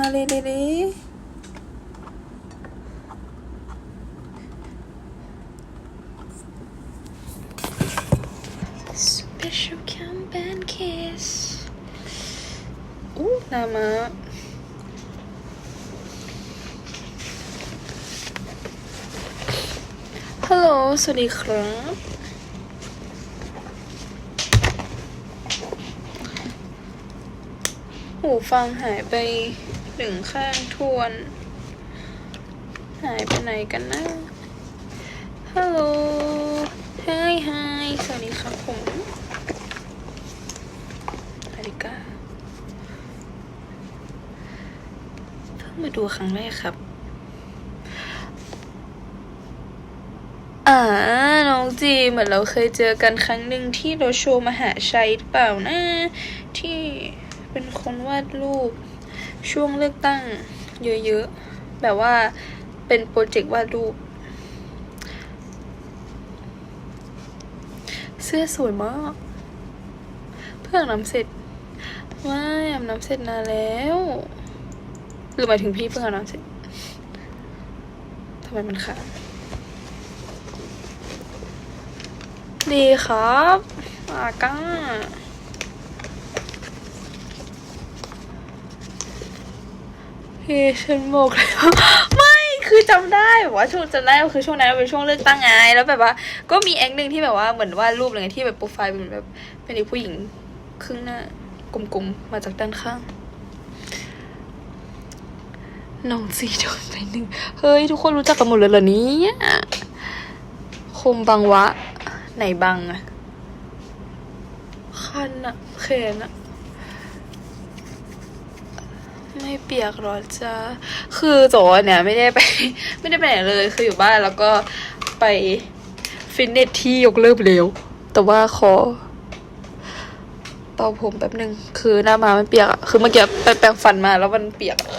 อะไรเดเด Special campaign case อู้นามาฮัลโหล สวัสดีครับหูฟังหายไป หนึ่งข้างทวน หายไปไหนกันนะฮัลโหลไฮไฮสวัสดีครับผมนาฬิกาเพิ่งมาดูครั้งแรกครับอ่าน้องจีเหมือนเราเคยเจอกันครั้งหนึ่งที่เราโชว์มหาชัยหรือเปล่านะ ที่เป็นคนวาดรูป ช่วงเลือกตั้งเยอะๆ แบบว่าเป็นโปรเจกต์วาดรูป เสื้อสวยมาก เพื่อนน้ำเสร็จว้ายอาบน้ำเสร็จนานแล้ว หรือหมายถึงพี่เพิ่งอาบน้ำเสร็จทำไมมันขาดดีครับอาก้า เฮ้ฉันบอกเลยว่าไม่คือจำได้แบบว่าช่วงจำได้ว่าคือช่วงนั้นเป็นช่วงเลือกตั้งไงแล้วแบบว่า ก็มีแองหนึ่งที่แบบว่าเหมือนว่ารูปอะไรที่แบบโปรไฟล์เป็นแบบเป็นเด็กผู้หญิงครึ่งหน้ากลมๆมาจากด้านข้างน้องซีโดนไปหนึ่งเฮ้ย ทุกคนรู้จักกันหมดเลยเหรอนี่ยคมบังวะ ไหนบังอะคันอะเขนอะ ไม่เปียกหรอจ้าคือโจเนี่ยไม่ได้ไปไม่ได้ไปไหนเลย คืออยู่บ้านแล้วก็ไปฟิตเนสที่ยกเลิกเร็ว แต่ว่าขอเป่าผมแป๊บหนึ่งคือหน้ามามันเปียกอะคือเมื่อกี้ไปแปรงฟันมาแล้วมันเปียกอะ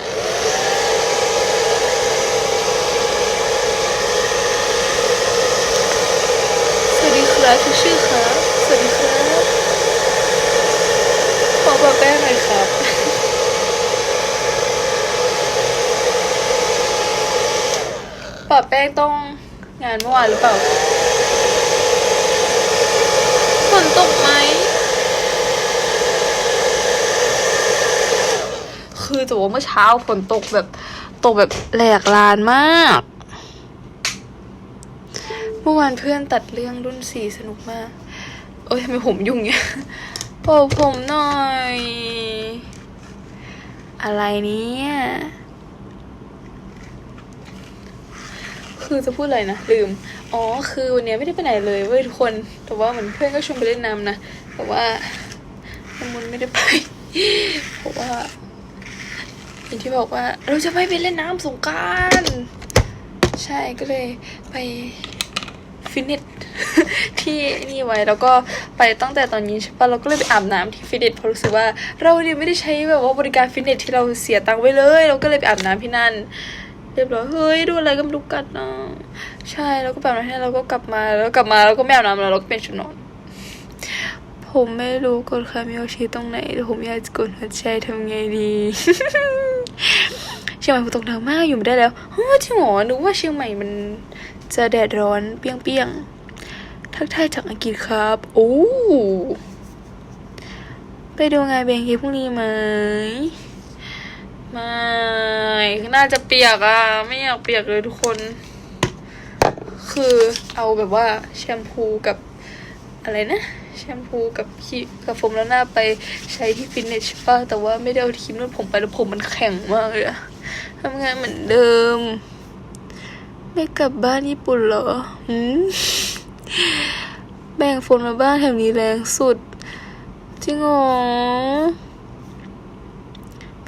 สวัสดีครับชื่อชื่อครับ สวัสดีครับขอปะแป้งหน่อยครับ ปะแป้งต้องงานเมื่อวานหรือเปล่าฝนตกไหม คือจะว่าเมื่อเช้าฝนตกแบบตกแบบแหลกลานมาก เมื่อวานเพื่อนตัดเรื่องรุ่นสี่สนุกมากโอ้ยทำไมผมยุ่งเนี่ยเป่าผมหน่อย อะไรเนี่ย คือจะพูดอะไรนะลืม อ๋อคือวันนี้ไม่ได้ไปไหนเลยเว้ยทุกคน แต่ว่าเหมือนเพื่อนก็ชวนไปเล่นน้ำนะแต่ว่าน้ำมุนไม่ได้ไปเพราะว่าอย่างที่บอกว่าเราจะไม่ไปเล่นน้ำสงการใช่ก็เลยไปฟิตเนสที่นี่ไว้แล้วก็ไปตั้งแต่ตอนนี้ใช่ปะเราก็เลยไปอาบน้ำที่ฟิตเนสเพราะรู้สึกว่าเราเนี่ยไม่ได้ใช้แบบว่าบริการฟิตเนสที่เราเสียตังค์ไว้เลย เราก็เลยไปอาบน้ำที่นั่น เรียบร้อยเฮ้ยดูอะไรก็ไม่รู้กัดนะใช่แล้วก็แบบนั้นให้เราก็กลับมาแล้วกลับมาแล้วก็ไม่อาบน้ำแล้วเราก็เปลี่ยนชุดนอน ผมไม่รู้กดคามิโอชิตรงไหนแต่ผมอยากจะกดหัวใจทำไงดีเชียงใหม่ฝนตกหนักมากอยู่ไม่ได้แล้วเฮ้ยจริงหรอนึกว่าเชียงใหม่มันจะแดดร้อนเปรี้ยงๆทักทายจากอังกฤษครับโอ้ไปดูงานเบงคีพรุ่งนี้ไหม ไม่ น่าจะเปียกอะไม่อยากเปียกเลยทุกคน คือเอาแบบว่าแชมพูกับอะไรนะ แชมพูกับคีกับโฟมแล้วหน้าไปใช้ที่ฟิตเนสใช่ปะแต่ว่าไม่ได้เอาครีมนวดผมไปแล้วผมมันแข็งมากเลยอะทำงานเหมือนเดิม ไม่กลับบ้านญี่ปุ่นเหรอหืมแบ่งโฟนมาบ้านแถวนี้แรงสุดจริงหรอ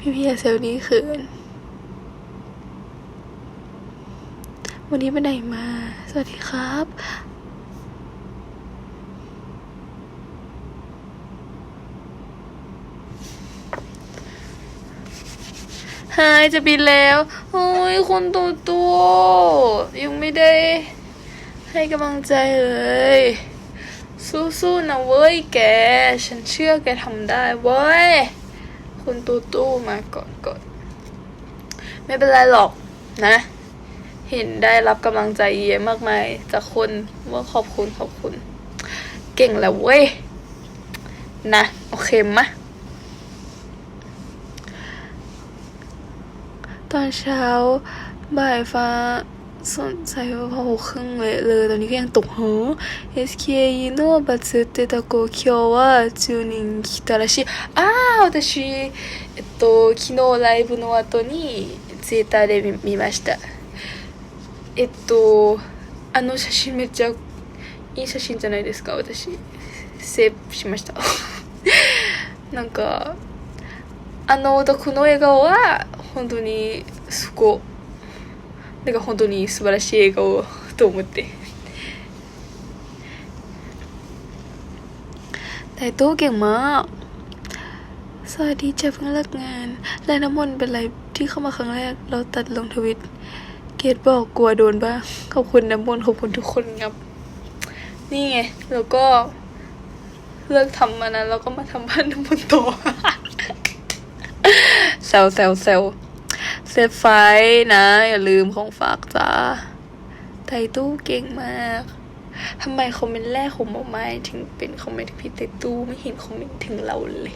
พี่พี่เซลนี้เขินวันนี้ไปไหนมา สวัสดีครับ หายจะบินแล้วโอ้ยคนตัวตัวยังไม่ได้ให้กำลังใจเลย สู้ๆนะเว้ยแก ฉันเชื่อแกทำได้เว้ย คุณตูตู้มาก่อนก่อนไม่เป็นไรหรอกนะ เห็นได้รับกำลังใจเยอะมากมาย จากคนว่าขอบคุณขอบคุณ เก่งแล้วเว้ย นะ โอเคมะตอนเช้าบ่ายฟ้า สนใจว่าพอหกครึ่งเลยเลย ตอนนี้ก็ยังตกหู SKE のバツってた子今日は10人来たらしいああ私えっと昨日ライブの後にツイッターで見見ましたえっとあの写真めっちゃいい写真じゃないですか私セーブしましたなんかあの男の笑顔は本当にすご なんか本当に素晴らしい笑顔と思ってแต่ตู้เก่งมาก สวัสดีจ้าเพิ่งเลิกงานและน้ำมนต์เป็นไรที่เข้ามาครั้งแรก เราตัดลงทวิต เกดบอกกลัวโดนบ้าง ขอบคุณน้ำมนต์ขอบคุณทุกคนครับ นี่ไง แล้วก็ เลิกทำมานั้นแล้วก็มาทำบ้านน้ำมนต์ต่อ เซลเซลเซล เซฟไฟนะ อย่าลืมของฝากจ้าไตตู้เก่งมากทำไมคอมเมนต์แรกของหมอไม้ถึงเป็นคอมเมนต์พี่ไตตู้ไม่เห็นคอมเมนต์ถึงเราเลย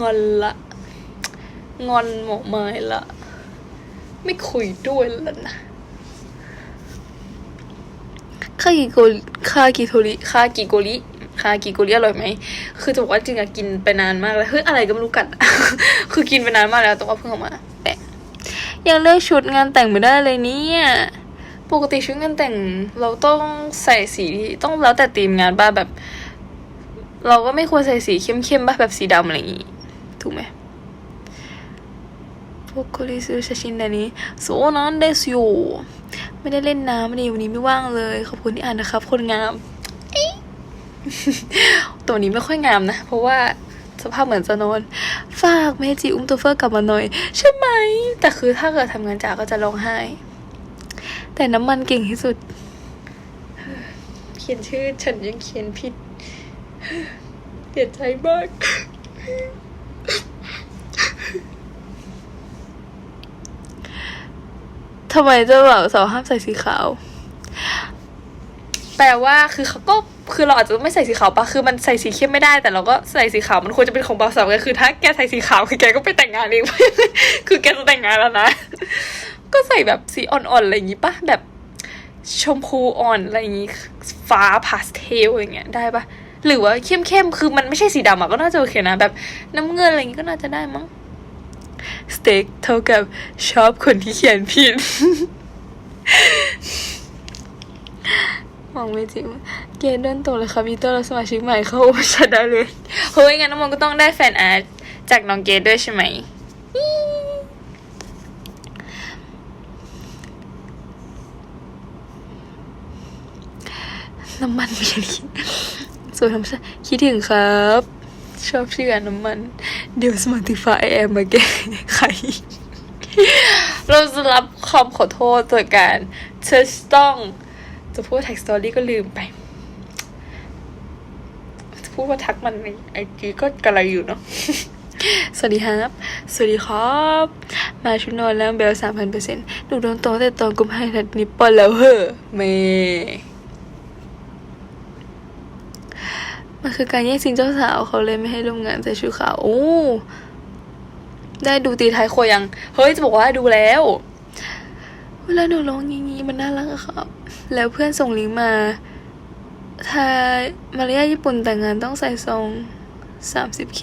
งอนละ งอนหมอไม้ละ ไม่คุยด้วยแล้วนะคากิโกริคากิโทริคากิโกริคากิโกริอร่อยไหม คือจะบอกว่าจริงอะกินไปนานมากแล้ว เฮ้ยอะไรก็ไม่รู้กัด คือกินไปนานมากแล้วแต่ว่าเพิ่งเอามา ยังเลือกชุดงานแต่งไม่ได้เลยเนี่ยปกติชุดงานแต่งเราต้องใส่สีที่ต้องแล้วแต่ธีมงานบ้าแบบ เราก็ไม่ควรใส่สีเข้มๆบ้าแบบสีดำอะไรอย่างงี้ถูกไหมพวกคนที่ซื้อ写真อันนี้โซนอนเดสโยไม่ได้เล่นน้ำวันนี้วันนี้ไม่ว่างเลย ขอบคุณที่อ่านนะครับ คนงามตัวนี้ไม่ค่อยงามนะ เพราะว่า สภาพเหมือนจะนอน ฝากเมจิอุ้มตัวเฟอร์กลับมาหน่อย ใช่ไหม แต่คือถ้าเกิดทำงานจากก็จะร้องไห้ แต่น้ำมันเก่งที่สุด เขียนชื่อฉันยังเขียนผิดเสียใจมากทำไมเจ้าบ่าวสาวห้ามใส่สีขาว แปลว่าคือเขาก็คือเราอาจจะไม่ใส่สีขาวปะคือมันใส่สีเข้มไม่ได้ แต่เราก็ใส่สีขาวมันควรจะเป็นของบาวสาวไงคือถ้าแกใส่สีขาวคือแกก็ไปแต่งงานเอง คือแกจะแต่งงานแล้วนะ ก็ใส่แบบสีอ่อนๆอะไรอย่างงี้ปะแบบชมพูอ่อนอะไรอย่างงี้ฟ้าพาสเทลอย่างเงี้ยได้ปะหรือว่าเข้มๆคือมันไม่ใช่สีดำอะก็น่าจะโอเคนะ แบบน้ำเงินอะไรอย่างงี้ก็น่าจะได้มั้งสเต็กเท่ากับชอบคนที่เขียนผิด มองไม่จริง เกณฑ์เดินตรงเลยค่ะมีตัวเราสมาชิกใหม่เข้าชัดได้เลย เฮ้ย งั้นน้องมนก็ต้องได้แฟนอาร์ตจากน้องเกดด้วยใช่ไหม น้ำมันมีอะไรส่วนธรรมชาติคิดถึงครับ ชอบชื่ออันน้ำมัน เดี๋ยวสมาร์ติฟาแอมมาแก้ไขเราจะรับคำขอโทษโดยการเธอต้อง จะพูดแท็กสตอรี่ก็ลืมไป จะพูดว่าทักมันในไอจีก็กระไรอยู่เนาะ สวัสดีครับ สวัสดีครับ มาชุดนอนแล้วเบลสามพันเปอร์เซ็นต์หนูโดนตรงแต่ตอนกุมภาพันธ์นิปปอนแล้วเหอะเมมันคือการแย่งชิงเจ้าสาวเขาเลยไม่ให้ร่วมงานใส่ชุดขาวโอ้ได้ดูตีท้ายโครัวยัง เฮ้ย จะบอกว่าดูแล้ว เวลาหนูร้องอย่างนี้มันน่ารักอะครับ แล้วเพื่อนส่งลิงก์มา ถ้ามารยาญี่ปุ่นแต่งงานต้องใส่ซองสามสิบเค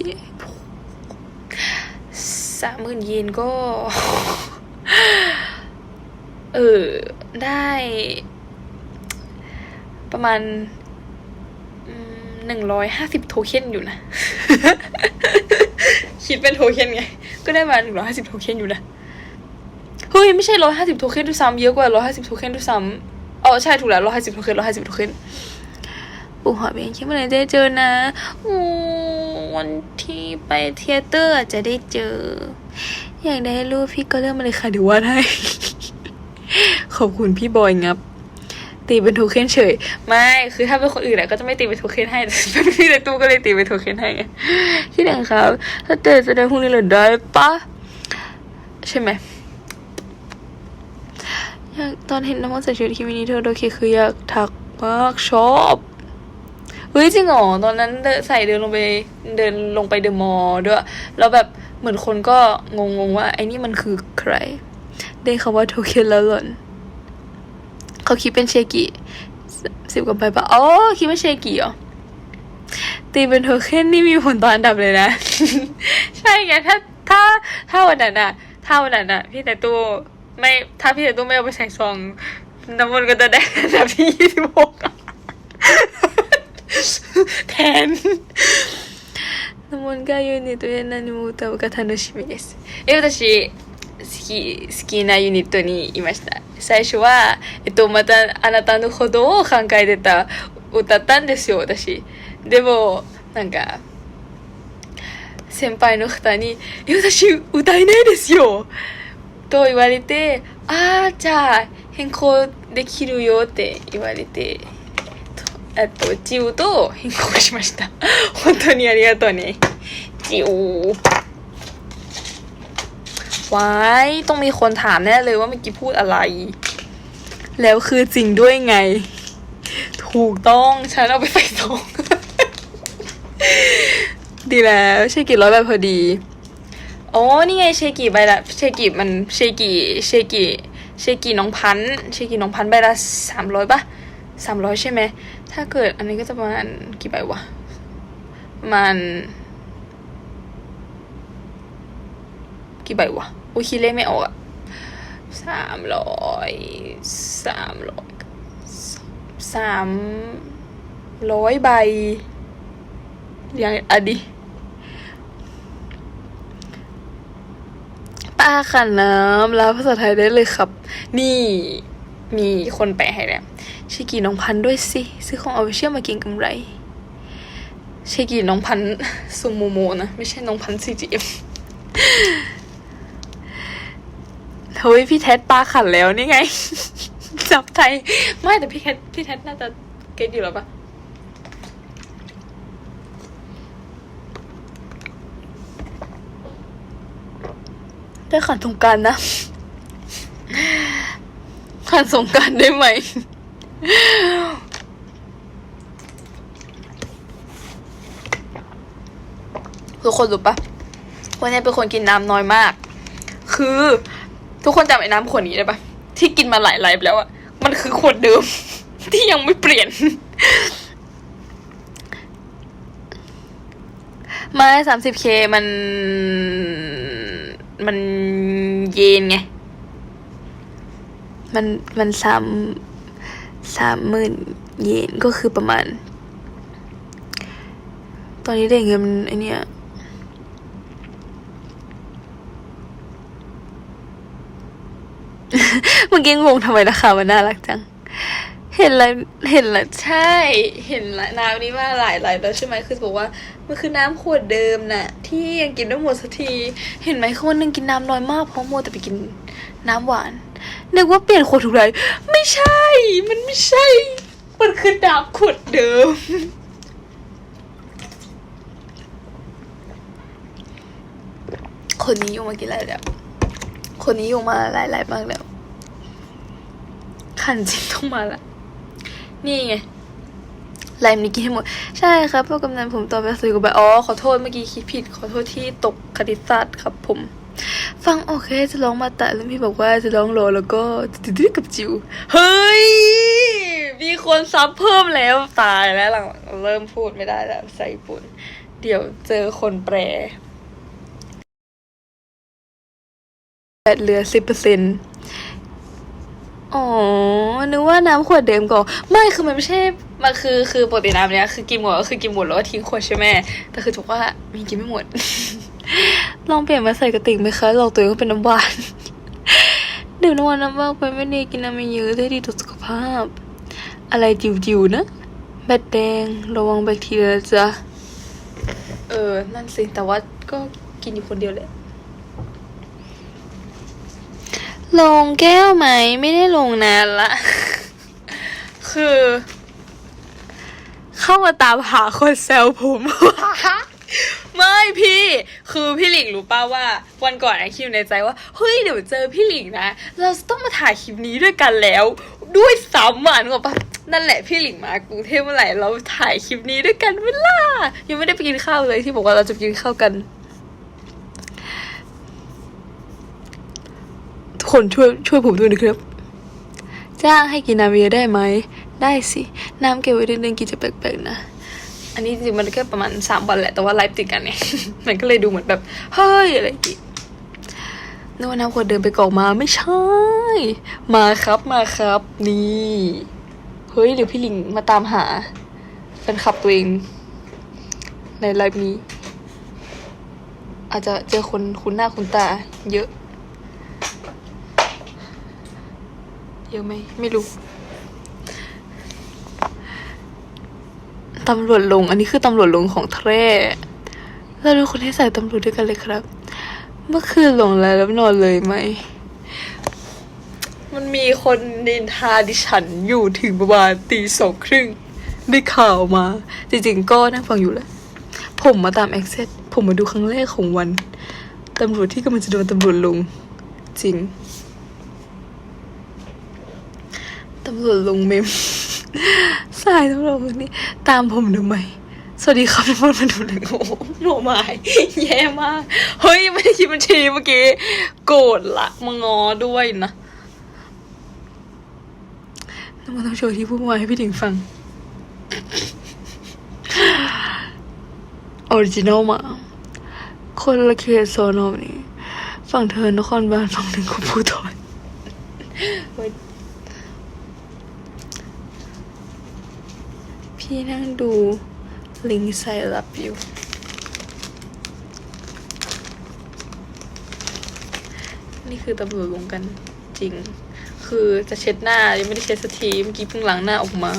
สามหมื่นเยนก็ เออ ได้ ประมาณหนึ่งร้อยห้าสิบโทเค็นอยู่นะ คิดเป็นโทเค็นไง ก็ได้มาหนึ่งร้อยห้าสิบโทเค็นอยู่นะ เฮ้ย ไม่ใช่ร้อยห้าสิบโทเค็นด้วยซ้ำเยอะกว่าร้อยห้าสิบโทเค็นด้วยซ้ำ อ๋อใช่ถูกแล้วร้อยห้าสิบโทเค็นร้อยห้าสิบโทเค็นปู่หอเบงคิดเมื่อไหร่จะได้เจอนะอวันที่ไปเทยเตอร์อาจจะได้เจอ อยากได้รูปพี่ก็เลือกมาเลยค่ะเดี๋ยววาดให้ขอบคุณพี่บอยงับ ตีเป็นโทเค็นเฉย ไม่คือถ้าเป็นคนอื่นอะก็จะไม่ตีเป็นโทเค็นให้แต่พี่ในตู้ก็เลยตีเป็นโทเค็นให้ที่หนครับ ถ้าเตะแสดงพรุ่งนี้เลยได้ปะใช่ไหม อยากตอนเห็นน้ำมันใส่ชุดคิมินิเธอโดเคคืออยากทักมากชอบเฮ้ยจริงเหรอตอนนั้นเดินใส่เดินลงไปเดินลงไปเดอะมอลล์ด้วย แล้วแบบเหมือนคนก็งงๆว่า ไอ้นี่มันคือใคร ได้คำว่าโทเคนแล้วหล่นเขาคิดเป็นเชกิสิบกว่าใบปะอ๋อคิดว่าเชกิเหรอตีเป็นโทเค็นนี่มีผลต่ออันดับเลยนะ ใช่ไงถ้าถ้าถ้าวันนั้นอะถ้าวันนั้นอะพี่แต่ตู้ ไม่ถ้าพี่แต่ตู้ไม่เอาไปใส่ซองน้ำมันต์ก็จะได้อันดับที่ยี่สิบหก แทนน้ำมันต์がユニットで何も歌うか楽しみです。え、私、好き、好きなユニットにいました。最初は、えっと、またあなたのほどを考えてた、歌ったんですよ、私。でも、なんか、先輩の方に、え、私、歌えないですよ と言われて、ああ、じゃあ、変更できるよって言われて、とえっと、ジウと変更しました。本当にありがとうね。จิววายต้องมีคนถามแน่เลยว่าเมื่อกี้พูดอะไร แล้วคือจริงด้วยไง ถูกต้อง ฉันเอาไปใส่ซอง ดีแล้วเชกิร้อยใบพอดี โอ้นี่ไงเชกิใบละเชกิมันเชกิเชกิเชกิน้องพันเชกิน้องพันใบละสามร้อยปะสามร้อยใช่ไหม ถ้าเกิดอันนี้ก็จะประมาณกี่ใบวะประมาณกี่ใบวะอุ้ยคิดเลขไม่ออกอะสามร้อยสามร้อยสามร้อยใบอย่างอะดิ ป้าขันน้ำแล้วภาษาไทยได้เลยครับ นี่มีคนแปลให้แล้วชิกีน้องพันด้วยสิซื้อของเอาไปเชื่อมากินกำไรชิกีน้องพันซูโมโมนะ ไม่ใช่น้องพันซีจีเอ็มเฮ้ยพี่แท็ดปลาขันแล้วนี่ไง จับไทย ไม่แต่พี่แท็ดพี่แท็ดน่าจะเก็ตอยู่แล้วปะ ได้ขันสงการนะ ขันสงการได้ไหม ทุกคนรู้ปะวันนี้เป็นคนกินน้ำน้อยมาก คือทุกคนจำไอ้น้ำขวดนี้ได้ปะที่กินมาหลายไลฟ์แล้วอะมันคือขวดเดิม ที่ยังไม่เปลี่ยนม่สามสิบเคมัน มันเย็นไง มันมันสามสามหมื่นเยนก็คือประมาณ ตอนนี้ได้เงินไอเนี้ยเมื่อกี้งงทำไมราคามันน่ารักจัง เห็นแล้วเห็นแล้วใช่ เห็นละน้ำนี้มาหลายหลายแล้วใช่ไหมคือบอกว่ามันคือน้ำขวดเดิมน่ะ ที่ยังกินไม่หมดสักที เห็นไหมคือวันหนึงกินน้ำน้อยมากเพราะมัวแต่ไปกินน้ำหวานนึกว่าเปลี่ยนขวดถูกไรไม่ใช่ มันไม่ใช่ มันคือน้ำขวดเดิมคนนี้อยู่มากี่ไรแล้ว คนนี้อยู่มาหลายหลายมากแล้ว ขันจริงต้องมาละ นี่ไงไลม์นี้กินให้หมด ใช่ครับพ่อกำนันผมตอบไปสื่อกับไปอ๋อขอโทษเมื่อกี้คิดผิด ขอโทษที่ตกคณิศาสตร์ครับผม ฟังโอเคจะร้องมาแต่แล้วพี่บอกว่าจะร้องโลแล้วก็ดื้อกับจิว เฮ้ย มีคนซับเพิ่มแล้วตายแล้วหลังเริ่มพูดไม่ได้แล้วใส่ญี่ปุ่น เดี๋ยวเจอคนแปลแปดเหลือสิบเปอร์เซ็นต์ อ๋อ นึกว่าน้ำขวดเดิมก่อนไม่ คือมันไม่ใช่ มันคือ คือปกติน้ำเนี้ย คือกินหมดก็คือกินหมดแล้วก็ทิ้งขวดใช่ไหมแต่คือถูกว่ามีกินไม่หมด ลองเปลี่ยนมาใส่กระติกไหมคะลองตัวเองเป็นน้ำหวาน ดื่มน้ำหวานน้ำมากไปไม่ดีกินน้ำเยอะได้ดีต่อสุขภาพ อะไรจิ๋วๆนะ แบดแดง ระวังแบคทีเรียจ้ะ เออ นั่นสิ แต่ว่าก็กินอยู่คนเดียวแหละ ลงแก้วไหม ไม่ได้ลงนานละ คือ เข้ามาตามหาคนแซวผม ไม่พี่ คือพี่หลิงรู้ป่าว่า วันก่อนไอคิวในใจว่า เฮ้ยเดี๋ยวเจอพี่หลิงนะ เราต้องมาถ่ายคลิปนี้ด้วยกันแล้ว ด้วยซ้ำอะนึกออกปะนั่นแหละพี่หลิงมากรุงเทพเมื่อไหร่เราถ่ายคลิปนี้ด้วยกันเวลายังไม่ได้ไปกินข้าวเลยที่บอกว่าเราจะไปกินข้าวกัน ทุก คนช่วยช่วยผมด้วยนะครับ จ้างให้กินน้ำเยอะได้ไหม ได้สิ น้ำเก็บไว้เดือนๆกินจะแปลกๆนะ อันนี้จริงๆมันแค่ประมาณสามวันแหละ แต่ว่าไลฟ์ติดกันเนี่ย มันก็เลยดูเหมือนแบบ เฮ้ย อะไรกีนึกว่าน้ำขวดเดินไปกอกมาไม่ใช่ มาครับมาครับ นี่ เฮ้ยเดี๋ยวพี่ลิงมาตามหาแฟนคลับตัวเอง ในไลฟ์นี้ อาจจะเจอคนคุ้นหน้าคุ้นตา เยอะ เยอะไหมไม่รู้ตำรวจลง อันนี้คือตำรวจลงของแทร่เราดูคนที่ใส่ตำรวจด้วยกันเลยครับ เมื่อคืนหลงแล้วแล้วนอนเลยไหม มันมีคนนินทาดิฉันอยู่ถึงประมาณตีสองครึ่งได้ข่าวมา จริงๆ ก็นั่งฟังอยู่แหละ ผมมาตามแอคเซสผมมาดูครั้งแรกของวัน ตำรวจที่กำลังจะโดนตำรวจลง จริง ตำรวจลงเมม สายตำรวจคนนี้ ตามผมทำไมสวัสดีครับทุกคนมาดูหนังโอ้โหโหนหมายแย่มาก เฮ้ย ไม่ได้คิดบัญชีเมื่อกี้ โกรธละมางอด้วยนะต้องมาต้องโชว์ที่พูดมาให้พี่ถิงฟังออริจินอลมา คนละเขตโซนอมนี่ฝั่งเธอนครบาลฝั่งหนึ่งของภูทรเฮ้ย พี่นั่งดูลิงไซลับอยู่ นี่คือตำรวจลงกันจริง คือจะเช็ดหน้า ยังไม่ได้เช็ดสักที เมื่อกี้เพิ่งล้างหน้าออกมา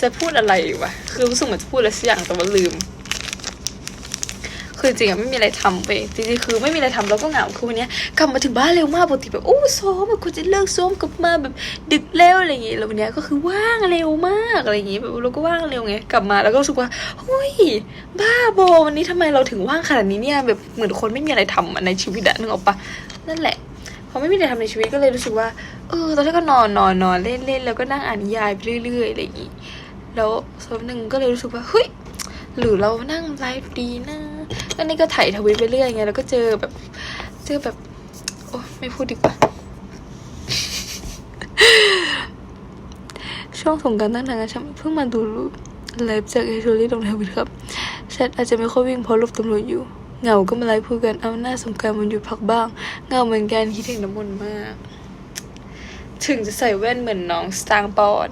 จะพูดอะไรวะ คือรู้สึกเหมือนจะพูดอะไรสักอย่างแต่ว่าลืม คือจริงอะไม่มีอะไรทำไปจริงๆคือไม่มีอะไรทำเราก็เหงาคือวันนี้กลับมาถึงบ้านเร็วมากปกติแบบโอ้ซ้อมแบบคุณจะเลิกซ้อมกลับมาแบบดึกแล้วอะไรอย่างเงี้ยแล้ววันนี้ก็คือว่างเร็วมากอะไรอย่างเงี้ยแบบเราก็ว่างเร็วไงกลับมาแล้วก็รู้สึกว่าเฮ้ยบ้าบอวันนี้ทำไมเราถึงว่างขนาดนี้เนี่ยแบบเหมือนคนไม่มีอะไรทำอะในชีวิตอะนึกออกปะนั่นแหละพอไม่มีอะไรทำในชีวิตก็เลยรู้สึกว่า เออ ตอนแรกก็นอนนอนนอนเล่นเล่นแล้วก็นั่งอ่านนิยายไปเรื่อยๆอะไรอย่างงี้ แล้วสักหนึ่งก็เลยรู้สึกว่า เฮ้ย หรือเรานั่งไลฟ์ดีนะ แล้วนี่ก็ถ่ายทวิตไปเรื่อยไงแล้วก็เจอแบบ เจอแบบ โอ้ไม่พูดดีกว่า ช่วงสงกรารตั้งนานฉันเพิ่งมาดูรูปไลฟ์จากเอชอรี่ลงทวิตครับแชทอาจจะไม่ค่อยวิ่งเพราะลบตำรวจอยู่ เหงาก็มาไลฟ์พูดกันเอาหน้าสงกรารมันหยุดพักบ้างเหงาเหมือนกันคิดถึงน้ำมนต์มาก ถึงจะใส่แว่นเหมือนน้องสตางปอน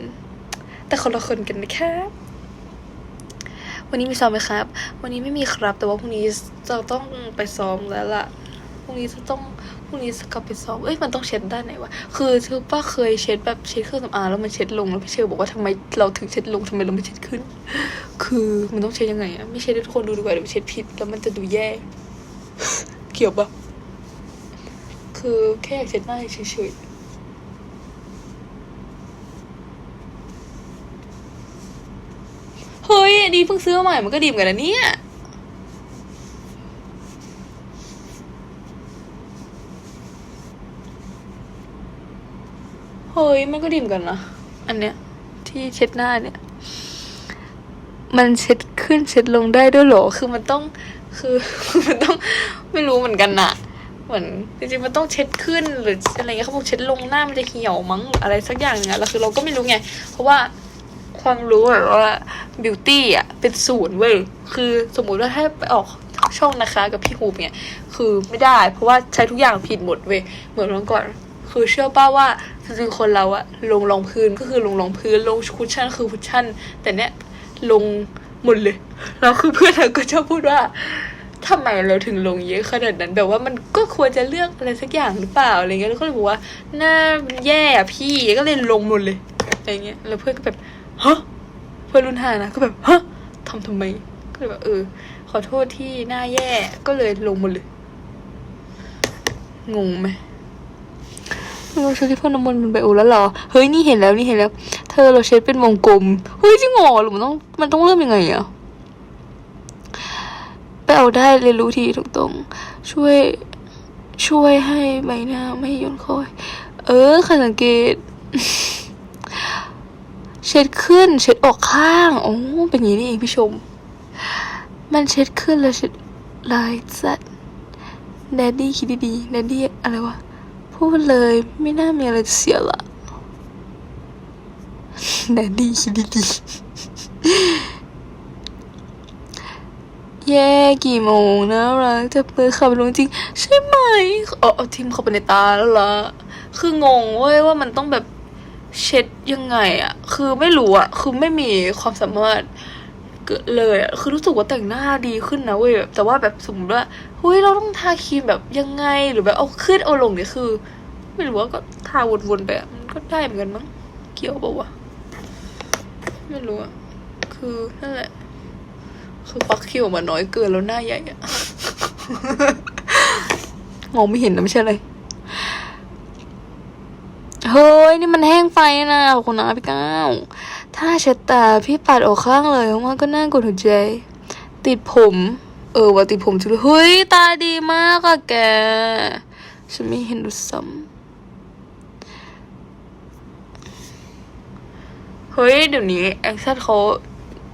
แต่คนละคนกันนะครับ วันนี้มีซ้อมไหมครับ วันนี้ไม่มีครับ แต่ว่าพรุ่งนี้จะต้องไปซ้อมแล้วล่ะ พรุ่งนี้จะต้อง พรุ่งนี้จะกลับไปซ้อม เอ้ย มันต้องเช็ดด้านไหนวะ คือคือป้าเคยเช็ดแบบเช็ดเครื่องสำอางแล้วมันเช็ดลง แล้วพี่เชอร์บอกว่าทำไมเราถึงเช็ดลงทำไมเราไม่เช็ดขึ้น คือมันต้องเช็ดยังไงอะไม่เช็ดให้ทุกคนดูดีกว่าเดี๋ยวเช็ดผิดแล้วมันจะดูแย่ เกี่ยวปะคือแค่อยากเช็ดหน้าเฉยๆ เฮ้ยอันนี้เพิ่งซื้อมาใหม่มันก็ดีเหมือนกันนะเนี่ยเฮ้ยมันก็ดีเหมือนกันนะอันเนี้ย ที่เช็ดหน้าเนี่ย มันเช็ดขึ้นเช็ดลงได้ด้วยเหรอคือมันต้อง คือมันต้องไม่รู้เหมือนกันนะเหมือนจริงๆมันต้องเช็ดขึ้นหรืออะไรเงี้ยเขาบอกเช็ดลงหน้ามันจะเหี่ยวมั้งอะไรสักอย่างเงี้ยแล้วคือเราก็ไม่รู้ไง เพราะว่า ความรู้แบบว่าบิวตี้อะเป็นศูนย์เว้ยคือสมมุติว่าถ้าไปออกช่องนะคะกับพี่ฮูบเนี่ย คือไม่ได้ เพราะว่าใช้ทุกอย่างผิดหมดเว้ยเหมือนเมื่อก่อน คือเชื่อป้าว่าจริงๆคนเราอะลงรองพื้นก็คือลงรองพื้น ลงคุชชั่นคือคุชชั่น แต่เนี้ยลงหมดเลยแล้วคือเพื่อนเราก็ชอบพูดว่าทำไมเราถึงลงเยอะขนาดนั้นแบบว่ามันก็ควรจะเลือกอะไรสักอย่างหรือเปล่าอะไรเงี้ยแล้วก็เลยบอกว่าหน้าแย่อะพี่ก็เลยลงหมดเลยอะไรเงี้ยแล้วเพื่อนก็แบบ ฮะเพื่อนรุ่นห้านะ ก็แบบฮะทำทำไม ก็เลยแบบเออ ขอโทษที่หน้าแย่ก็เลยลงหมดเลย งงไหมเราเช็ดที่พ่นน้ำมันมันไบโอแล้วเหรอ เฮ้ย นี่เห็นแล้ว นี่เห็นแล้ว เธอเราเช็ดเป็นวงกลม เฮ้ยจริงเหรอหรือมันต้อง มันต้องเริ่มยังไงอะไปเอาได้เรียนรู้ทีถูกตรงช่วย ช่วยให้ใบหน้าไม่ย่นคอย เออค่ะสังเกต เช็ดขึ้น เช็ดออกข้าง โอ้ เป็นอย่างนี้นี่เองพี่ชม มันเช็ดขึ้นแล้วเช็ดลายจัดแดดดี้คิดดีๆแดดดี้อะไรวะ พูดเลยไม่น่ามีอะไรเสียละแดดดี้คิดดีๆแย่กี่โมงนะรักจะเปิดขับลงจริง ใช่ไหมเออเอาทิมเข้าไปในตาแล้วละคืองงเว้ยว่ามันต้องแบบ เช็ดยังไงอะคือไม่รู้อะคือไม่มีความสามารถเกิดเลยอะคือรู้สึกว่าแต่งหน้าดีขึ้นนะเว้ยแบบแต่ว่าแบบสมมติว่าเฮ้ยเราต้องทาครีมแบบยังไงหรือแบบเอาขึ้นเอาลงเนี่ยคือ ไม่รู้ว่าก็ทาวนๆไปอะมันก็ได้เหมือนกันมั้งเกี่ยวปล่าวะไม่รู้อะคือนั่นแหละ คือควักคิ้วมาน้อยเกินแล้วหน้าใหญ่อะมองไม่เห็นนะไม่ใช่เลย เฮ้ยนี่มันแห้งไฟนะขอบคุณนะพี่ก้าวถ้าเช็ดตาพี่ปัดออกข้างเลยเพราะว่าก็น่ากดหัวใจ ติดผม เออว่าติดผมจุดเฮ้ยตาดีมากอะแก ฉันไม่เห็นดูซ้ำเฮ้ยเดี๋ยวนี้แอคเซเขา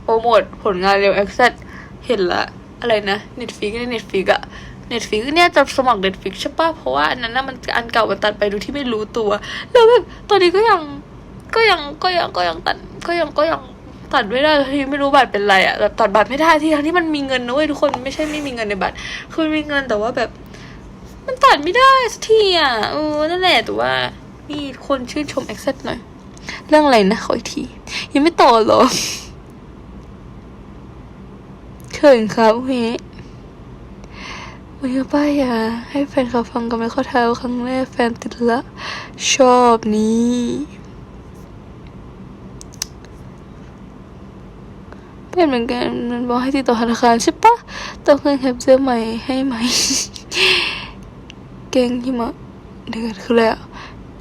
โปรโมทผลงานเร็วแอคเซเห็นละ อะไรนะเน็ตฟิกเน็ตฟิกอะ เน็ตฟิกเนี่ยจะสมัครเน็ตฟิกใช่ปะเพราะว่าอันนั้นน่ะมันอันเก่ามันตัดไปดูที่ไม่รู้ตัว แล้วแบบตอนนี้ก็ยังก็ยังก็ยังก็ยังตัดก็ยังก็ยังตัดไม่ได้ทีไม่รู้บัตรเป็นไรอะแบบตัดบัตรไม่ได้ที่ทั้งที่มันมีเงินนะเว้ยทุกคนไม่ใช่ไม่มีเงินในบัตร คือมีเงินแต่ว่าแบบ มันตัดไม่ได้สักทีอะเออนั่นแหละแต่ว่านี่คนชื่นชมแอคเซหน่อย เรื่องอะไรนะขออีกที ยังไม่ต่อเหรอเขินครับเฮ้ วันนี้ป้ายยาให้แฟนเขาฟังกันไม่ข้าเท้าครั้งแรกแฟนติดละ ชอบนี้เป็นเหมือนกันมันบอกให้ติดต่อธนาคารใช่ปะต้องเครื่องแคปเจอร์ใหม่ให้ไหม แกงหิมะเดือดคืออะไร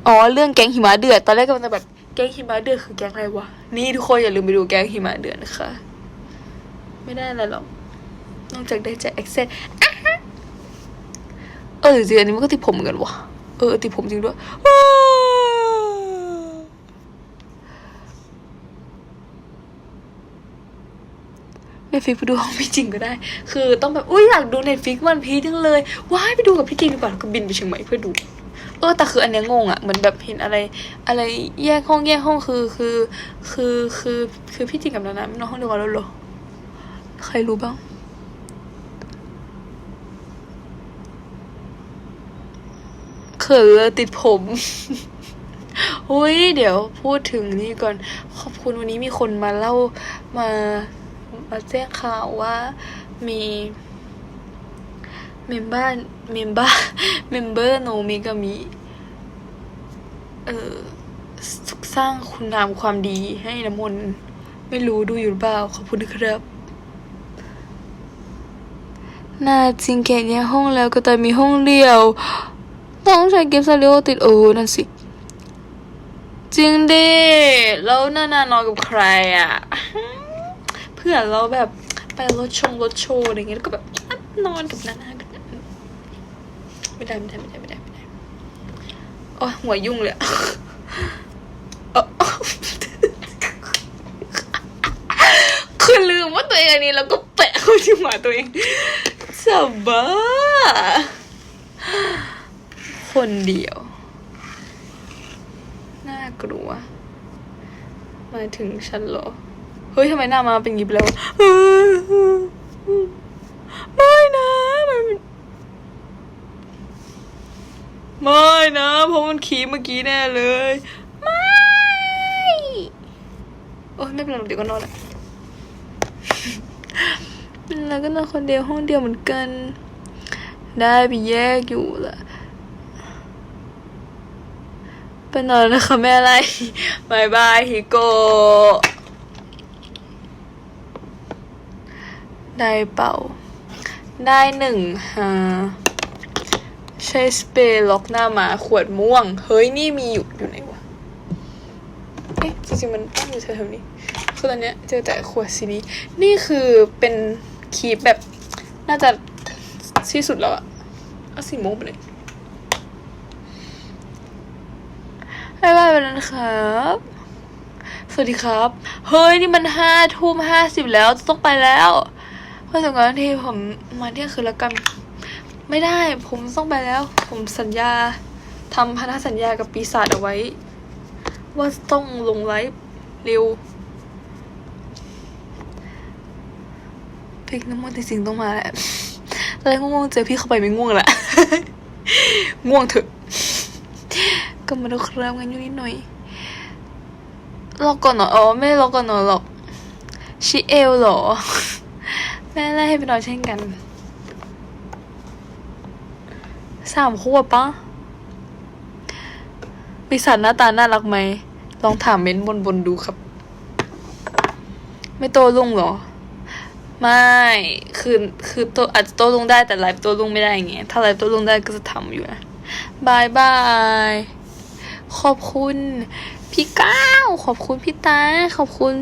อ๋อเรื่องแกงหิมะเดือด ตอนแรกก็มันจะแบบแกงหิมะเดือดคือแกงอะไรวะ นี่ทุกคนอย่าลืมไปดูแกงหิมะเดือดนะคะ ไม่ได้อะไรหรอก นอกจากได้จาก Access อะฮะเออจริงๆอันนี้มันก็ติดผมเหมือนกันวะเออติดผมจริงด้วยเน็ตฟิกไปดูของพี่จริงก็ได้ คือต้องแบบอุ้ยอยากดูเน็ตฟิกวันพีจังเลยว้ายไปดูกับพี่จริงดีกว่าก็บินไปเชียงใหม่เพื่อดู เออแต่คืออันเนี้ยงงอะเหมือนแบบเห็นอะไร อะไรแยกห้องแยกห้องคือคือ คือคือคือพี่จริงกับนานาไม่นอนห้องเดียวกันแล้วเหรอใครรู้บ้าง เขินเลยติดผมอุ้ยเดี๋ยวพูดถึงนี่ก่อน ขอบคุณวันนี้มีคนมาเล่ามามาแจ้งข่าวว่ามีเมมเบอร์เมมเบอร์เมมเบอร์โนมิกามิเออสร้างคุณงามความดีให้น้ำมนต์ไม่รู้ดูอยู่หรือเปล่า ขอบคุณครับน่าจริงแกเนี่ยห้องแล้วก็แต่มีห้องเดียว ต้องใช้เก็บสาริโอติดโอ้นั่นสิ จริงดิแล้วนานานอนกับใครอะ เพื่อเราแบบไปรถชงรถโชว์อะไรเงี้ยแล้วก็แบบนอนกับนานากันไม่ได้ไม่ได้ไม่ได้ไม่ได้ไม่ได้โอ้ยหัวยุ่งเลยคือลืมว่าตัวเองอันนี้แล้วก็แปะเข้าที่หัวตัวเองจะบ้า คนเดียว น่ากลัว มาถึงฉันเหรอ เฮ้ยทำไมหน้ามาเป็นงี้ไปแล้วไม่นะมันไม่นะเพราะมันขี่เมื่อกี้แน่เลย ไม่ โอ้ยไม่เป็นไรเดี๋ยวก็นอนแหละแล้วก็นอนคนเดียวห้องเดียวเหมือนกัน ได้ไปแยกอยู่ละ ไปนอนนะคะแม่ไรบายบายฮิโกได้เป่า ได้หนึ่งฮะใช้สเปรย์ล็อกหน้าหมาขวดม่วง เฮ้ย นี่มีอยู่อยู่ไหนวะ เอ๊ะ จริงๆ มันต้องอยู่แถวๆนี้ คือตอนเนี้ยเจอแต่ขวดสีนี้ นี่คือเป็นคีบแบบ น่าจะที่สุดแล้วอะเอาสี่โมงไปเลย บ๊ายบายไปแล้วนะครับ สวัสดีครับ เฮ้ย นี่มันห้าทุ่มห้าสิบแล้วต้องไปแล้วเพราะสงกรานที่ผมมาเที่ยงคืนแล้วกัน ไม่ได้ผมต้องไปแล้ว ผมสัญญาทำพันธสัญญากับปีศาจเอาไว้ ว่าต้องลงไลฟ์เร็วพลงน้ำมันจริงๆต้องมาแหละอะไรง่วงๆเจอพี่เข้าไปไม่ง่วงละง่วงเถอะ ก็มาดูครับกันอยู่นิดหน่อยรอก่อนเหรออ๋อไม่รอก่อนหรอหรอกชิเอลหรอ แม่ไล่ให้ไปนอนเช่นกันสามขวบปะปีศาจหน้าตาน่ารักไหม ลองถามเม้นต์บนบนดูครับ ไม่โตลุงหรอ ไม่ คือคือโตอาจจะโตลุงได้แต่ไลฟ์โตลุงไม่ได้ไงถ้าไลฟ์โตลุงได้ก็จะทำอยู่นะบายบาย ขอบคุณพี่ก้าวขอบคุณพี่ตา ขอบคุณ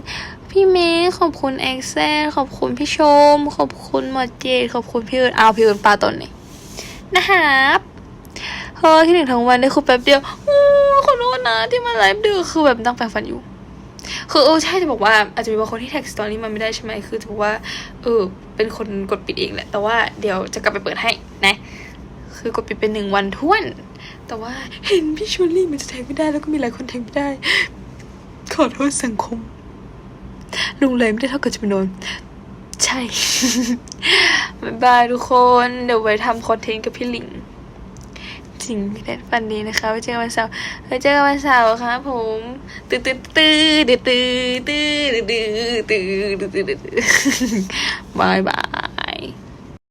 พี่เมย์ขอบคุณเอ็กเซนขอบคุณพี่ชม ขอบคุณหมอเจดขอบคุณพี่เอิญอ้าพี่เอิญปลาตอนไหนนะครับเฮ้ยที่หนึ่งทั้งวันได้คือแป๊บเดียวอู้ขอโทษนะที่มาไลฟ์ดึกคือแบบนั่งแปรงฟันอยู่ คือเออใช่จะบอกว่าอาจจะมีบางคนที่แท็กสตอรี่มันไม่ได้ใช่ไหมคือจะบอกว่าเออเป็นคนกดปิดเองแหละแต่ว่าเดี๋ยวจะกลับไปเปิดให้นะ คือกดปิดเป็นหนึ่งวันท้วน แต่ว่าเห็นพี่ชวลี่มันจะแทงไม่ได้แล้วก็มีหลายคนแทงไม่ได้ ขอโทษสังคม ลุงเลยไม่ได้เท่ากับจะไปนอนใช่บายบายทุกคน เดี๋ยวไว้ทำคอนเทนต์กับพี่หลิง จริงพี่แดนฟันดีนะคะไว้เจอกันวันเสาร์ไว้เจอกันวันเสาร์ครับผมตื้อตื้อตื้อตื้อตื้อตื้อตื้อตื้อตื้อตื้อบายบาย